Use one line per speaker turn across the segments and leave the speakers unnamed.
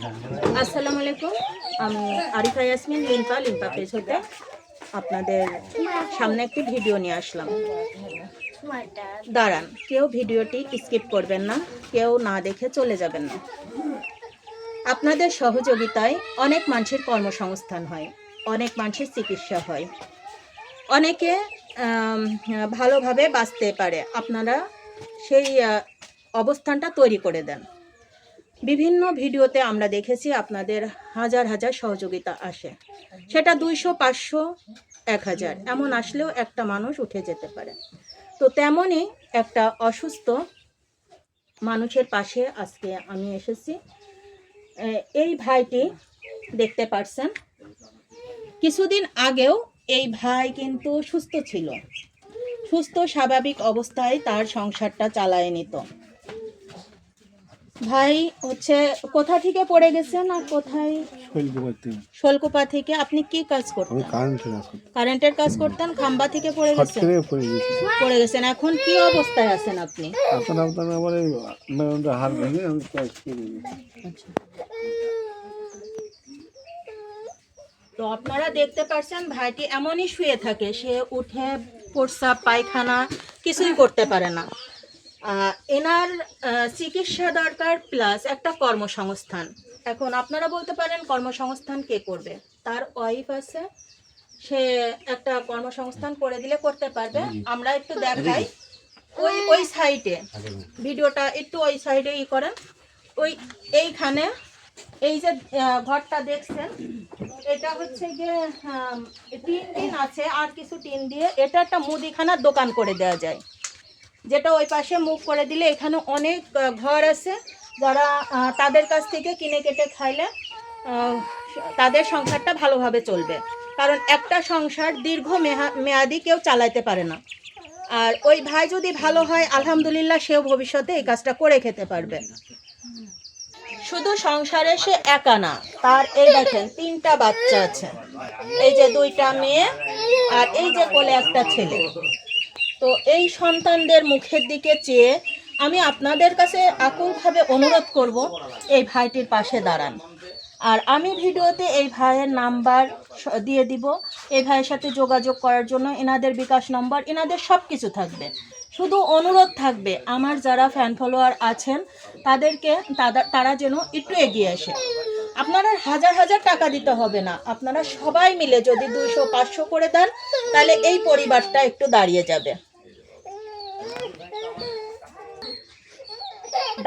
আসসালামু আলাইকুম আমি আরিফা ইয়াসমিন, লিম্পা লিম্পা পেজ হতে আপনাদের সামনে একটি ভিডিও নিয়ে আসলাম। দাঁড়ান, কেউ ভিডিওটি স্কিপ করবেন না, কেউ না দেখে চলে যাবেন না। আপনাদের সহযোগিতায় অনেক মানুষের কর্মসংস্থান হয়, অনেক মানুষের চিকিৎসা হয়। অনেকে ভালোভাবে বাঁচতে পারে। আপনারা সেই অবস্থানটা তৈরি করে দেন। বিভিন্ন ভিডিওতে আমরা দেখেছি আপনাদের হাজার হাজার সহযোগিতা আসে। সেটা দুইশো, পাঁচশো, এক হাজার। এমন আসলেও একটা মানুষ উঠে যেতে পারে। তো তেমনই একটা অসুস্থ মানুষের পাশে আজকে আমি এসেছি। এই ভাইটি দেখতে পারছেন। কিছুদিন আগেও এই ভাই কিন্তু সুস্থ ছিল। সুস্থ, স্বাভাবিক অবস্থায় তার সংসারটা চালায় নিত। ভাই হচ্ছে কোথা থেকে পড়ে গেছেন আর কোথায়? শোলকুপা থেকে। আপনি কি কাজ করতেন? কারেন্টের কাজ করতেন? খাম্বা থেকে পড়ে গেছেন?
পড়ে
গেছেন। এখন কি অবস্থায় আছেন আপনি?
এখন আপনার মেরুনটা হার ভেঙে আমি কাজ করে
আচ্ছা। তো আপনারা দেখতে পাচ্ছেন ভাইটি এমনই শুয়ে থাকে। সে উঠে প্রস্রাব পায়খানা কিছুই করতে পারে না। এনার চিকিৎসা দরকার প্লাস একটা কর্মসংস্থান। এখন আপনারা বলতে পারেন কর্মসংস্থান কে করবে? তার ওয়াইফ আছে সে একটা কর্মসংস্থান করে দিলে করতে পারবে। আমরা একটু দেখাই। ওই ওই সাইডে ভিডিওটা একটু ওই সাইডে ই করেন। ওই এইখানে এই যে ঘরটা দেখছেন এটা হচ্ছে গিয়ে টিন টিন আছে আর কিছু টিন দিয়ে এটা একটা মুদিখানার দোকান করে দেওয়া যায়। যেটা ওই পাশে মুখ করে দিলে এখানে অনেক ঘর আছে যারা তাদের কাছ থেকে কিনে কেটে খাইলে তাদের সংসারটা ভালোভাবে চলবে। কারণ একটা সংসার দীর্ঘ মেয়াদি কেউ চালাইতে পারে না। আর ওই ভাই যদি ভালো হয়, আলহামদুলিল্লাহ সেও ভবিষ্যতে এই কাজটা করে খেতে পারবে। শুধু সংসারে সে একা না, তার এই দেখেন তিনটা বাচ্চা আছে। এই যে দুইটা মেয়ে আর এই যে কোলে একটা ছেলে। তো এই সন্তানদের মুখের দিকে চেয়ে আমি আপনাদের কাছে আকুলভাবে অনুরোধ করব এই ভাইটির পাশে দাঁড়ান। আর আমি ভিডিওতে এই ভাইয়ের নাম্বার দিয়ে দিব। এই ভাইয়ের সাথে যোগাযোগ করার জন্য এনাদের বিকাশ নম্বর, এনাদের সব কিছু থাকবে। শুধু অনুরোধ থাকবে, আমার যারা ফ্যান ফলোয়ার আছেন, তাদেরকে তারা- তারা যেন একটু এগিয়ে আসে। আপনারা হাজার হাজার টাকা দিতে হবে না। আপনারা সবাই মিলে যদি দুইশো, পাঁচশো করে দেন, তাহলে এই পরিবারটা একটু দাঁড়িয়ে যাবে।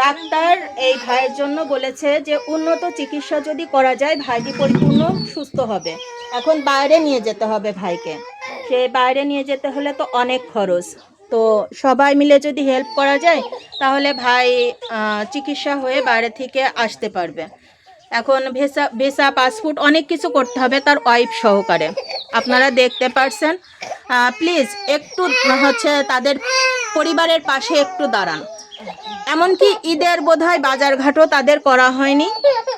ডাক্তার এই ভাইয়ের জন্য বলেছে যে উন্নত চিকিৎসা যদি করা যায়, ভাইটি পরিপূর্ণ সুস্থ হবে। এখন বাইরে নিয়ে যেতে হবে ভাইকে। সে বাইরে নিয়ে যেতে হলে তো অনেক খরচ। তো সবাই মিলে যদি হেল্প করা যায়, তাহলে ভাই চিকিৎসা হয়ে বাইরে থেকে আসতে পারবে। এখন ভেসা ভেসা পাসপোর্ট অনেক কিছু করতে হবে তার ওয়াইফ সহকারে। আপনারা দেখতে পারছেন। প্লিজ একটু হচ্ছে তাদের পরিবারের পাশে একটু দাঁড়ান। এমনকি ঈদের বোধহয় বাজারঘাটও তাদের করা হয়নি।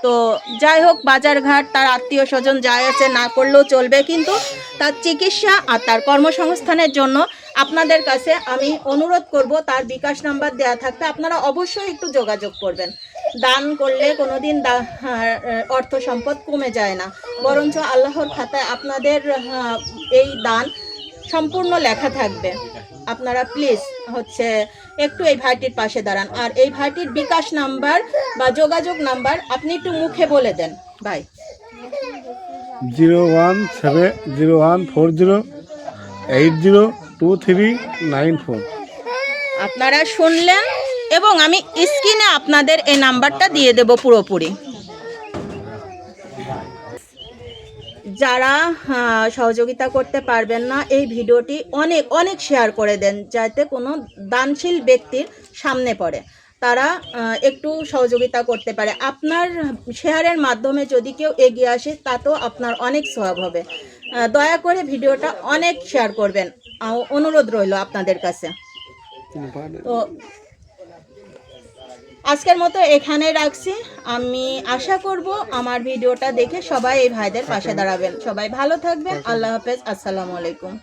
তো যাই হোক বাজারঘাট তার আত্মীয় স্বজন যাই আছে না করলেও চলবে কিন্তু তার চিকিৎসা আর তার কর্মসংস্থানের জন্য আপনাদের কাছে আমি অনুরোধ করব তার বিকাশ নাম্বার দেওয়া থাকতে আপনারা অবশ্যই একটু যোগাযোগ করবেন। দান করলে কোনোদিন দা- আহ, অর্থ সম্পদ কমে যায় না। বরঞ্চ আল্লাহর খাতায় আপনাদের এই দান সম্পূর্ণ লেখা থাকবে। আপনারা প্লিজ হচ্ছে একটু এই ভাইটির পাশে দাঁড়ান। আর এই ভাইটির বিকাশ নাম্বার বা যোগাযোগ নাম্বার আপনি একটু মুখে বলে দেন। ভাই।
Zero one seven zero one four zero eight zero two three nine four.
আপনারা শুনলেন এবং আমি স্ক্রিনে আপনাদের এই নাম্বারটা দিয়ে দেব পুরোপুরি। যারা সহযোগিতা করতে পারবেন না এই ভিডিওটি অনেক অনেক শেয়ার করে দেন যাতে কোনো দানশীল ব্যক্তির সামনে পড়ে। তারা একটু সহযোগিতা করতে পারে। আপনার শেয়ারের মাধ্যমে যদি কেউ এগিয়ে আসে তাতেও আপনার অনেক সহাব হবে। দয়া করে ভিডিওটা অনেক শেয়ার করবেন। অনুরোধ রইল আপনাদের কাছে। তো আজকের মতো এখানে রাখছি। আমি আশা করব আমার ভিডিওটা দেখে সবাই এই ভাইদের পাশে দাঁড়াবেন। সবাই ভালো থাকবেন। আল্লাহ হাফেজ। আসসালামু আলাইকুম।